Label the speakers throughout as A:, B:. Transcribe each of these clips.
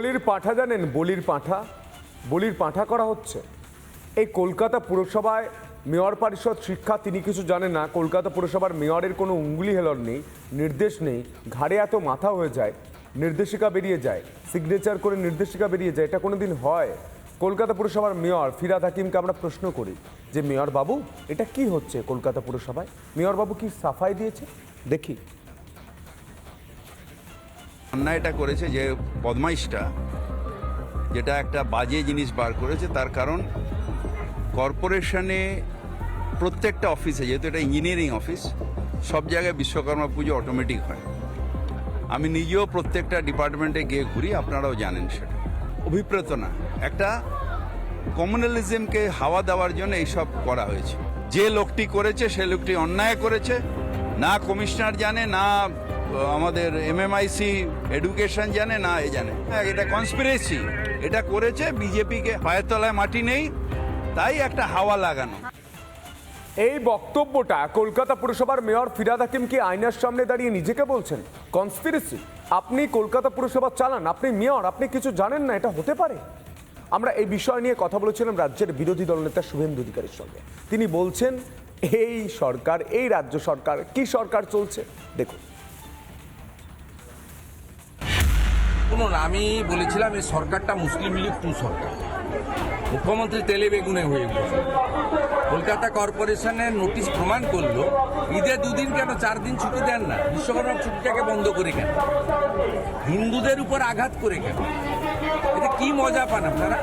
A: বলির পাঁঠা জানেন? বলির পাঁঠা? বলির পাঁঠা করা হচ্ছে। এই কলকাতা পুরসভায় মেয়র পরিষদ শিক্ষা তিনি কিছু জানেন না। কলকাতা পুরসভার মেয়রের কোনো উঙ্গুলি হেলন নেই, নির্দেশ নেই। ঘাড়ে এত মাথা হয়ে যায়, নির্দেশিকা বেরিয়ে যায় সিগনেচার করে নির্দেশিকা বেরিয়ে যায়, এটা কোনো দিন হয়? কলকাতা পুরসভার মেয়র ফিরাদ হাকিমকে আমরা প্রশ্ন করি যে মেয়র বাবু এটা কি হচ্ছে কলকাতা পুরসভায়? মেয়র বাবু কি সাফাই দিয়েছে? দেখি।
B: অন্যায়টা করেছে যে বদমাইশটা, যেটা একটা বাজে জিনিস বার করেছে, তার কারণ কর্পোরেশনে প্রত্যেকটা অফিসে, যেহেতু এটা ইঞ্জিনিয়ারিং অফিস, সব জায়গায় বিশ্বকর্মা পুজো অটোমেটিক হয়। আমি নিজেও প্রত্যেকটা ডিপার্টমেন্টে গিয়ে ঘুরি, আপনারাও জানেন সেটা। অভিপ্রেত না। একটা কমিউনালিজমকে হাওয়া দেওয়ার জন্য এইসব করা হয়েছে। যে লোকটি করেছে, সে লোকটি অন্যায় করেছে, না কমিশনার জানে, না আমাদের এমএমআইসি এডুকেশন জানে না এ জানে। হ্যাঁ, এটা কনস্পিরেসি এটা করেছে বিজেপিকে পায়ের মাটি নেই তাই একটা হাওয়া লাগানো।
A: এই বক্তব্যটা কলকাতা পুরসভার মেয়র ফিরাদ হাকিম কি আয়নার সামনে দাঁড়িয়ে নিজেকে বলছেন। কনস্পিরেসি আপনি কলকাতা পুরসভা চালান আপনি মেয়র আপনি কিছু জানেন না এটা হতে পারে? আমরা এই বিষয় নিয়ে কথা বলেছিলাম রাজ্যের বিরোধী দলনেতা শুভেন্দু অধিকারীর সঙ্গে। তিনি বলছেন এই সরকার এই রাজ্য সরকার কি সরকার চলছে? দেখুন।
C: শুনুন আমি বলেছিলাম, এই সরকারটা মুসলিম লীগ টু সরকার। মুখ্যমন্ত্রী তেলে বেগুনে হয়ে গেছে। কলকাতা কর্পোরেশনের নোটিশ প্রমাণ করল, ঈদে দুদিন কেন চার দিন ছুটি দেন না? বিশ্বকর্মা ছুটিটাকে বন্ধ করে কেন? হিন্দুদের উপর আঘাত করে কেন? এটা কি মজা পান আপনারা?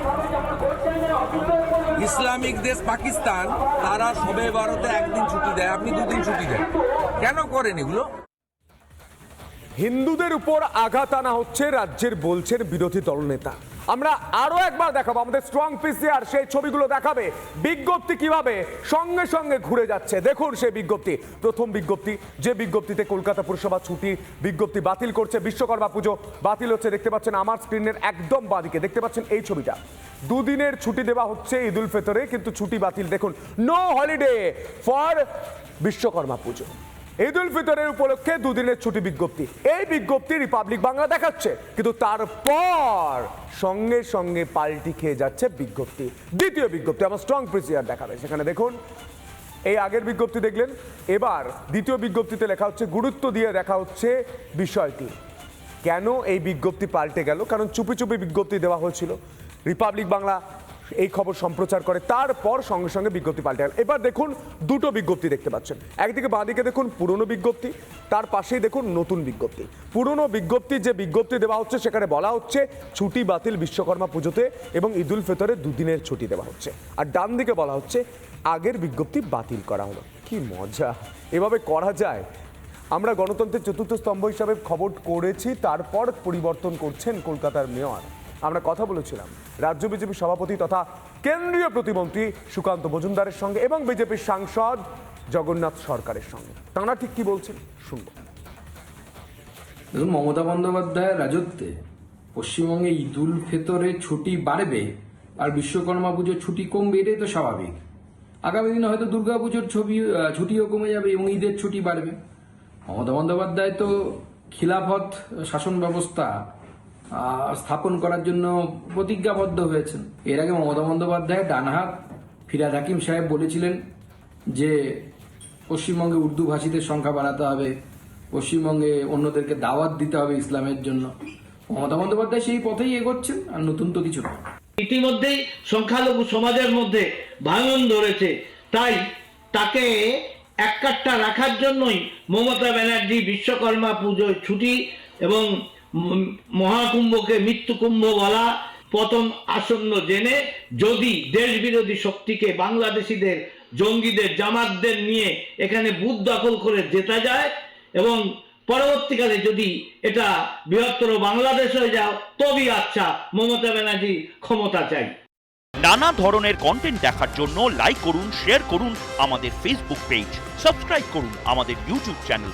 C: ইসলামিক দেশ পাকিস্তান, তারা সবে ভারতে একদিন ছুটি দেয়, আপনি দুদিন ছুটি দেন। কেন করেন এগুলো?
A: হিন্দুদের উপর আঘাত আনা হচ্ছে রাজ্যের বলছেন বিরোধী দলনেতা। আমরা আরও একবার দেখাবো, আমাদের স্ট্রং পিসিআর সেই ছবিগুলো দেখাবে। বিজ্ঞপ্তি কীভাবে? সঙ্গে সঙ্গে ঘুরে যাচ্ছে। দেখুন সেই বিজ্ঞপ্তি। প্রথম বিজ্ঞপ্তি, যে বিজ্ঞপ্তিতে কলকাতা পুরসভা ছুটি, বিজ্ঞপ্তি বাতিল করছে বিশ্বকর্মা পুজো। বাতিল হচ্ছে, দেখতে পাচ্ছেন আমার স্ক্রিনের একদম বাদিকে। দেখতে পাচ্ছেন এই ছবিটা। দুদিনের ছুটি দেওয়া হচ্ছে ঈদ উল ফিতরে, কিন্তু ছুটি বাতিল। দেখুন নো হলিডে ফর বিশ্বকর্মা পুজো। ঈদ উল ফিতরের উপলক্ষে দুদিনের ছুটি বিজ্ঞপ্তি। এই বিজ্ঞপ্তি রিপাবলিক বাংলা দেখাচ্ছে, কিন্তু তারপর সঙ্গে সঙ্গে পাল্টি খেয়ে যাচ্ছে বিজ্ঞপ্তি। দ্বিতীয় বিজ্ঞপ্তি, আমার স্ট্রং প্রিসিয়ার দেখাবে, সেখানে দেখুন, এই আগের বিজ্ঞপ্তি দেখলেন, এবার দ্বিতীয় বিজ্ঞপ্তিতে লেখা হচ্ছে, গুরুত্ব দিয়ে দেখা হচ্ছে বিষয়টি। কেন এই বিজ্ঞপ্তি পাল্টে গেল? কারণ চুপি চুপি বিজ্ঞপ্তি দেওয়া হয়েছিল। রিপাবলিক বাংলা এই খবর সম্প্রচার করে, তারপর সঙ্গে সঙ্গে বিজ্ঞপ্তি পাল্টে গেল এবার দেখুন, দুটো বিজ্ঞপ্তি দেখতে পাচ্ছেন। একদিকে বাঁদিকে দেখুন, পুরনো বিজ্ঞপ্তি, তার পাশেই দেখুন নতুন বিজ্ঞপ্তি। পুরনো বিজ্ঞপ্তি, যে বিজ্ঞপ্তি দেওয়া হচ্ছে, সেখানে বলা হচ্ছে, ছুটি বাতিল বিশ্বকর্মা পুজোতে এবং ঈদ উল ফিতরে দুদিনের ছুটি দেওয়া হচ্ছে। আর ডান দিকে বলা হচ্ছে, আগের বিজ্ঞপ্তি বাতিল করা হলো। কি মজা! এভাবে করা যায়? আমরা গণতন্ত্রের চতুর্থ স্তম্ভ হিসাবে খবর করেছি, তারপর পরিবর্তন করছেন কলকাতার মেয়র। আমরা কথা বলেছিলাম। রাজ্য বিজেপি সভাপতি তথা কেন্দ্রীয় প্রতিমন্ত্রী সুকান্ত মজুমদারের সঙ্গে এবং বিজেপির সাংসদ জগন্নাথ সরকারের সঙ্গে। তাঁরা ঠিক কি বলছেন? শুনব।
D: মমতা বন্দ্যোপাধ্যায়ের রাজত্বে পশ্চিমবঙ্গে ঈদ উল ফিতরে ছুটি বাড়বে আর বিশ্বকর্মা পুজোর ছুটি কমবে, এটাই তো স্বাভাবিক। আগামী দিনে হয়তো দুর্গাপুজোর ছবি ছুটিও কমে যাবে এবং ঈদের ছুটি বাড়বে। মমতা বন্দ্যোপাধ্যায় তো খিলাফত শাসন ব্যবস্থা স্থাপন করার জন্য প্রতিজ্ঞাবদ্ধ হয়েছেন। এর আগে মমতা বন্দ্যোপাধ্যায়, ডানহাত ফিরাদ হাকিম সাহেব বলেছিলেন যে, পশ্চিমবঙ্গে উর্দু ভাষীদের সংখ্যা বাড়াতে হবে, পশ্চিমবঙ্গে অন্যদেরকে দাওয়াত দিতে হবে ইসলামের জন্য। মমতা বন্দ্যোপাধ্যায় সেই পথেই এগোচ্ছেন, আর নতুন তো কিছু
E: ইতিমধ্যেই সংখ্যালঘু সমাজের মধ্যে ভাঙন ধরেছে। তাই তাকে এককাট্টা রাখার জন্যই মমতা ব্যানার্জি বিশ্বকর্মা পুজোর ছুটি এবং মহাকুম্ভকে মৃত্যুকুম্ভ বলা পতন আসন্ন জেনে যদি দেশ বিরোধী শক্তিকে বাংলাদেশিদের, জঙ্গিদের, জামাতদের নিয়ে এখানে বুথ দখল করে জেতা যায় এবং পরবর্তীকালে যদি এটা বৃহত্তর বাংলাদেশ হয়ে যাও, তবেই আচ্ছা মমতা ব্যানার্জি ক্ষমতা চাই।
F: নানা ধরনের কন্টেন্ট দেখার জন্য লাইক করুন শেয়ার করুন আমাদের ফেসবুক পেজ সাবস্ক্রাইব করুন আমাদের ইউটিউব চ্যানেল